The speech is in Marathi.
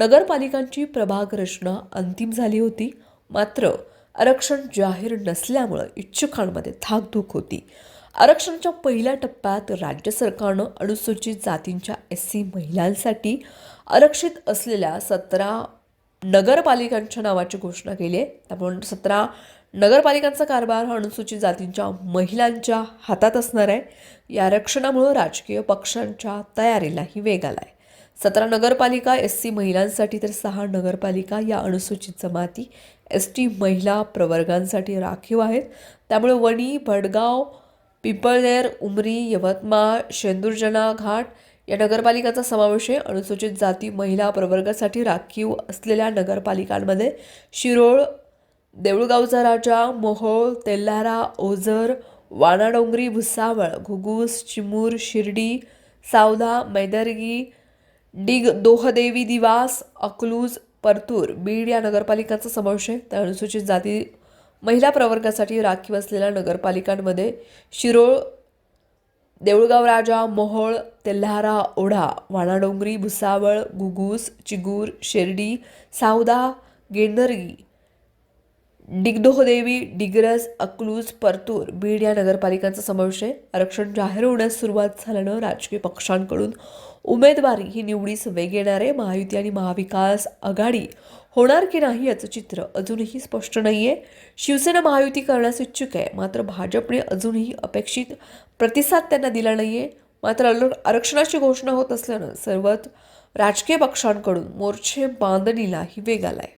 नगरपालिकांची प्रभाग रचना अंतिम झाली होती. मात्र आरक्षण जाहीर नसल्यामुळं इच्छुकांमध्ये धाकधूक होती. आरक्षणाच्या पहिल्या टप्प्यात राज्य सरकारनं अनुसूचित जातींच्या एस सी महिलांसाठी आरक्षित असलेल्या सतरा नगरपालिकांच्या नावाची घोषणा केली आहे. त्यामुळे सतरा नगरपालिकांचा कारभार हा अनुसूचित जातींच्या महिलांच्या हातात असणार आहे. या आरक्षणामुळं राजकीय पक्षांच्या तयारीलाही वेग आला आहे सतरा नगरपालिका एस सी महिलांसाठी तर सहा नगरपालिका या अनुसूचित जमाती एस टी महिला प्रवर्गांसाठी राखीव आहेत. त्यामुळे वणी भडगाव पिंपळनेर उमरी यवतमाळ शेंदुर्जना घाट या नगरपालिकाचा समावेश आहे. अनुसूचित जाती महिला प्रवर्गासाठी राखीव असलेल्या नगरपालिकांमध्ये शिरोळ देऊळगावचा राजा मोहोळ तेल्हारा ओझर वाणाडोंगरी भुसावळ घुगूस चिमूर शिर्डी सावधा मैदर्गी डिग दोहदेवी दिवास अकलूज परतूर बीड या नगरपालिकांचा समावेश आहे. तर अनुसूचित जाती महिला प्रवर्गासाठी राखीव असलेल्या नगरपालिकांमध्ये शिरोळ देऊळगाव राजा मोहोळ तेल्हारा ओढा वाणाडोंगरी भुसावळ घुगूस चिगूर शिर्डी सावदा गेंडरगी डिगदोहदेवी डिग्रस अकलूज परतूर बीड या नगरपालिकांचा समावेश आहे. आरक्षण जाहीर होण्यास सुरुवात झाल्यानं राजकीय पक्षांकडून उमेदवारी ही निवडीस वेग येणार आहे. महायुती आणि महाविकास आघाडी होणार की नाही याचं चित्र अजूनही स्पष्ट नाही आहे शिवसेना महायुती करण्यास इच्छुक आहे मात्र भाजपने अजूनही अपेक्षित प्रतिसाद त्यांना दिला नाही आहे मात्र अल- आरक्षणाची घोषणा होत असल्यानं सर्वच राजकीय पक्षांकडून मोर्चे बांधणीलाही वेग आला आहे